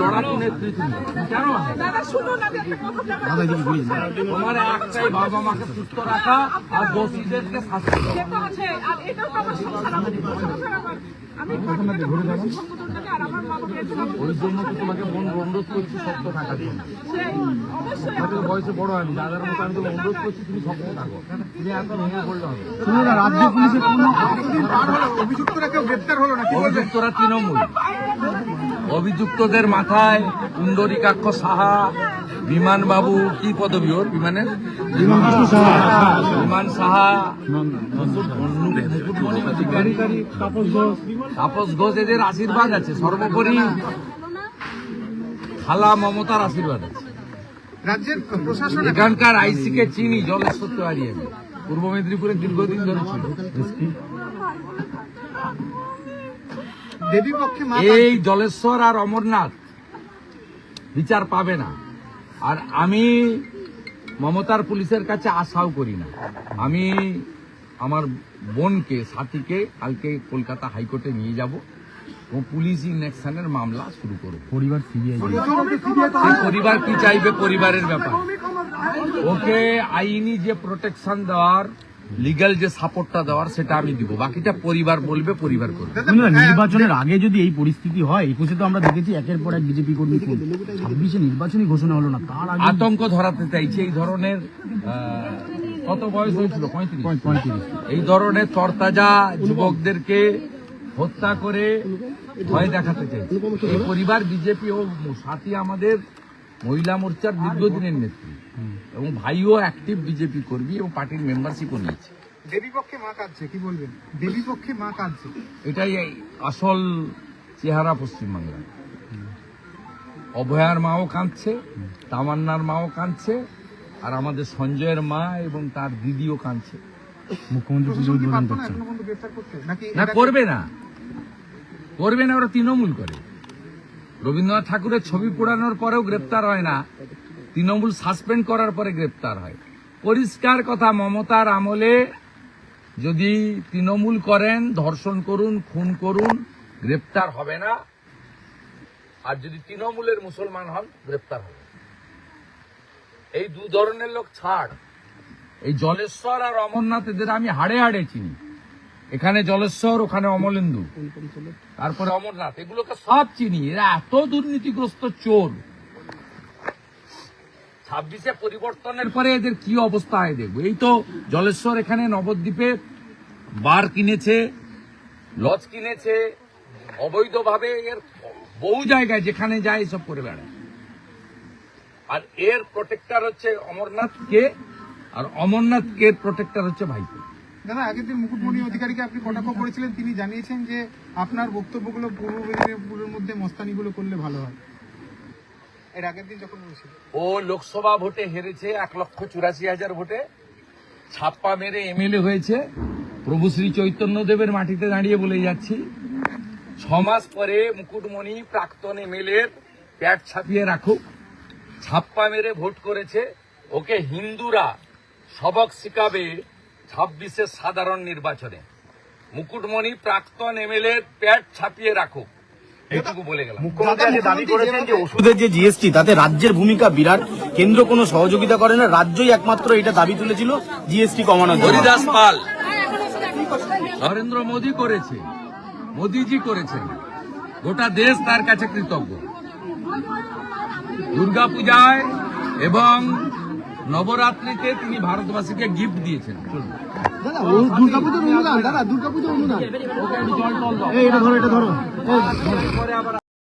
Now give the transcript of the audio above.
লড়াকু নেত্রী তুমি কেন? দাদা শুনুন আমি একটা কথা বলব। তোমার একটাই বাবা মাকে সুস্থ রাখা আর দোষীদেরকে শাস্তি। আমি ওই জন্য তো তোমাকে মন অনুরোধ করছি শক্ত থাকার জন্য সেই, অবশ্যই তোমাদের বয়সে বড় হয়নি দাদার মতো আমি তোমাকে অনুরোধ করছি তুমি শক্ত থাকো। তুমি এত ভেঙে পড়লে হবে। রাজ্য পুলিশের কোনো অভিযুক্তরা কেউ গ্রেপ্তার হলো না অভিযুক্তরা তৃণমূল। অভিযুক্তদের মাথায় কুণ্ডরিকাক্ষ সাহা বিমান বাবু কি পদবি ওর বিমানের? বিমান সাহা। তাপস ঘোষ এদের আশীর্বাদ আছে সর্বোপরি খালা মমতার আশীর্বাদ আছে। রাজ্যের প্রশাসন এখানকার আইসিকে চিনি জলেশ্বর তেওয়ারি আমি পূর্ব মেদিনীপুরে দীর্ঘদিন ধরে ছিল। এই জলেশ্বর আর অমরনাথ বিচার পাবে না। আর আমি মমতার পুলিশের কাছে আশাও করি না। আমি আমার বোনকে সাথীকে কালকে কলকাতা হাইকোর্টে নিয়ে যাব। ও পুলিশ ইনঅ্যাকশনের মামলা শুরু করব পরিবার সিবিআই পরিবার কি চাইবে? পরিবারের ব্যাপার। ওকে আইনি যে প্রোটেকশন দেওয়ার লিগ্যাল যে সাপোর্টটা দেওয়ার সেটা আমি দিব। বাকিটা পরিবার বলবে পরিবার করবে। নির্বাচনের আগে যদি এই পরিস্থিতি হয় একুশে তো আমরা দেখেছি একের পর এক বিজেপি কর্মী খুন। ছাব্বিশে নির্বাচনী ঘোষণা হলো না তার আগে আতঙ্ক ধরাতে চাইছে এই ধরনের কত বয়স হয়েছিল? পঁয়ত্রিশ। পঁয়ত্রিশ। এই ধরনের তরতাজা যুবকদেরকে হত্যা করে ভয় দেখাতে চাইছে। এই পরিবার বিজেপি ও সাথী আমাদের মহিলা মোর্চার দীর্ঘদিনের নেত্রী এবং ভাইও অ্যাক্টিভ বিজেপি কর্মী এবং পার্টির মেম্বারশিপও নিয়েছে। দেবী পক্ষে মা কাঁদছে কি বলবেন? দেবী পক্ষে মা কাঁদছে। এটাই আসল চেহারা পশ্চিমবাংলার। অভয়ার মাও কাঁদছে তামান্নার মাও কাঁদছে আর আমাদের সঞ্জয়ের মা এবং তার দিদিও কাঁদছে। মুখ্যমন্ত্রী না করবে না। করবে না ওরা তৃণমূল করে। রবীন্দ্রনাথ ঠাকুরের ছবি পোড়ানোর পরেও গ্রেপ্তার হয় না। তৃণমূল সাসপেন্ড করার পরে গ্রেপ্তার হয়। পরিষ্কার কথা, মমতার আমলে যদি তৃণমূল করেন, ধর্ষণ করুন, খুন করুন, গ্রেপ্তার হবে না। আর যদি তৃণমূলের মুসলমান হন, গ্রেপ্তার হবে এই দু ধরনের লোক ছাড়। এই জলেশ্বর আর অমরনাথ এদের আমি হাড়ে হাড়ে চিনি। এখানে জলেশ্বর ওখানে অমলেন্দু। তারপরে অমরনাথ এগুলোকে সব চিনি। এরা এত দুর্নীতিগ্রস্ত চোর। ছাব্বিশে পরিবর্তনের পরে এদের কি অবস্থা হয় দেখব। এই তো জলেশ্বর এখানে নবদ্বীপে বার কিনেছে লজ কিনেছে অবৈধভাবে এর বহু জায়গায় যেখানে যায় এসব করে বেড়ায়। আর এর প্রোটেক্টর হচ্ছে অমরনাথ কে আর অমরনাথ কে প্রোটেক্টর হচ্ছে ভাইপো দাদা, আগের দিন মুকুটমণি অধিকারীকে আপনি কটাক্ষ করেছিলেন? তিনি জানিয়েছেন যে আপনার বক্তব্যগুলো পূর্ব মেদিনীপুরের মধ্যে মস্তানিগুলো করলে ভালো হয়। এর আগের দিন যখন ও লোকসভা ভোটে হেরেছে এক লক্ষ চুরাশি হাজার ভোটে। ছাপ্পা মেরে এমএলএ হয়েছে। প্রভু শ্রী চৈতন্য দেবের মাটিতে দাঁড়িয়ে বলে যাচ্ছি। ছ মাস পরে মুকুটমণি প্রাক্তন এমএলএ প্যাট ছাপিয়ে রাখুক। ছাপ্পা মেরে ভোট করেছে। ওকে হিন্দুরা সবক শিখাবে ছাব্বিশের সাধারণ নির্বাচনে। মুকুটমণি প্রাক্তন এমএলএ প্যাট ছাপিয়ে রাখুক। এইটুকু বলে গেলাম। মুখ্যমন্ত্রী দাবি করেছেন যে ওষুধের যে জিএসটি তাতে রাজ্যের ভূমিকা বিরাট। কেন্দ্র কোনো সহযোগিতা করে না রাজ্যই একমাত্র এটা দাবি তুলেছিল জিএসটি কমানোর জন্য। হরিদাস পাল। নরেন্দ্র মোদী করেছে। মোদীজি করেছেন। গোটা দেশ তার কাছে কৃতজ্ঞ। দুর্গাপূজায় এবং নবরাত্রিতে তিনি ভারতবাসীকে গিফট দিয়েছেন। দুর্গাপুজোর অনুদান দাদা দুর্গাপুজোর অনুদান। এটা ধরো এটা ধরো।